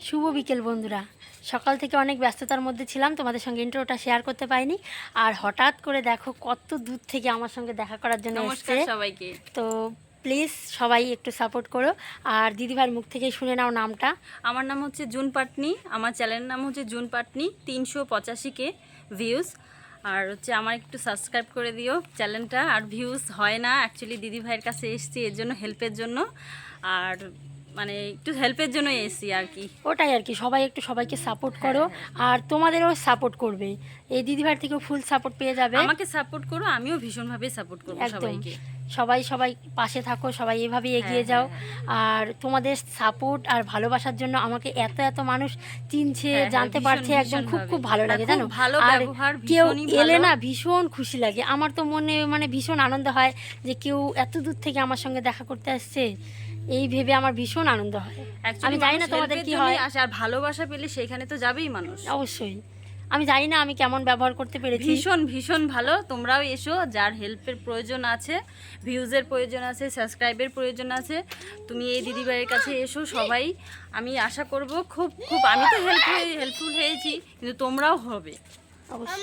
শুভ বিকেল বন্ধুরা। সকাল থেকে অনেক ব্যস্ততার মধ্যে ছিলাম তোমাদের সঙ্গে ইন্টারভিউটা শেয়ার করতে পারিনি। আর হঠাৎ করে দেখো কত দূর থেকে আমার সঙ্গে দেখা করার জন্য নমস্কার এসছে। সবাইকে। তো প্লিজ সবাই একটু সাপোর্ট করো। আর দিদিভাইয়ের মুখ থেকে শুনে নাও নামটা। আমার নাম হচ্ছে জুন পাটনি আমার চ্যানেলের নাম হচ্ছে জুন পাটনি তিনশো পঁচাশি কে ভিউজ আর হচ্ছে আমার একটু সাবস্ক্রাইব করে দিও চ্যানেলটা আর ভিউজ হয় না অ্যাকচুয়ালি দিদিভাইয়ের কাছে এসেছি এর জন্য হেল্পের জন্য। আর মানে একটু হেল্পের জন্য এসেছি আর কি ওটাই আর কি সবাই একটু সবাইকে সাপোর্ট করো। আর তোমাদেরও সাপোর্ট করবে এই দিদিভাইয়ের থেকেও ফুল সাপোর্ট পেয়ে যাবে। আমাকে সাপোর্ট করো আমিও ভীষণভাবে সাপোর্ট করব সবাইকে। সবাই সবাই পাশে থাকো সবাই এভাবে এগিয়ে হ্যাঁ, যাও। হ্যাঁ, আর তোমাদের সাপোর্ট আর ভালোবাসার জন্য আমাকে এত এত মানুষ চিনছে হ্যাঁ, জানতে পারছে একদম খুব খুব ভালো লাগে জানো? ভালো আর কেউ এলে না ভীষণ খুশি লাগে। আমার তো মনে মানে ভীষণ আনন্দ হয় যে কেউ এত দূর থেকে আমার সঙ্গে দেখা করতে আসছে। এই ভেবে আমার ভীষণ আনন্দ হয়। আমি জানি না তোমাদের কি হয়। আসে আর ভালোবাসা পেলে সেখানে তো যাবেই মানুষ। অবশ্যই। আমি জানি না আমি কেমন ব্যবহার করতে পেরেছি। ভীষণ ভীষণ ভালো। তোমরাও এসো যার হেল্পের প্রয়োজন আছে ভিউজের প্রয়োজন আছে সাবস্ক্রাইবের প্রয়োজন আছে তুমি এই দিদিভাইয়ের কাছে এসো সবাই। আমি আশা করব খুব খুব আমি তো হেল্প হেল্পফুল হয়েছি কিন্তু তোমরাও হবে। অবশ্যই।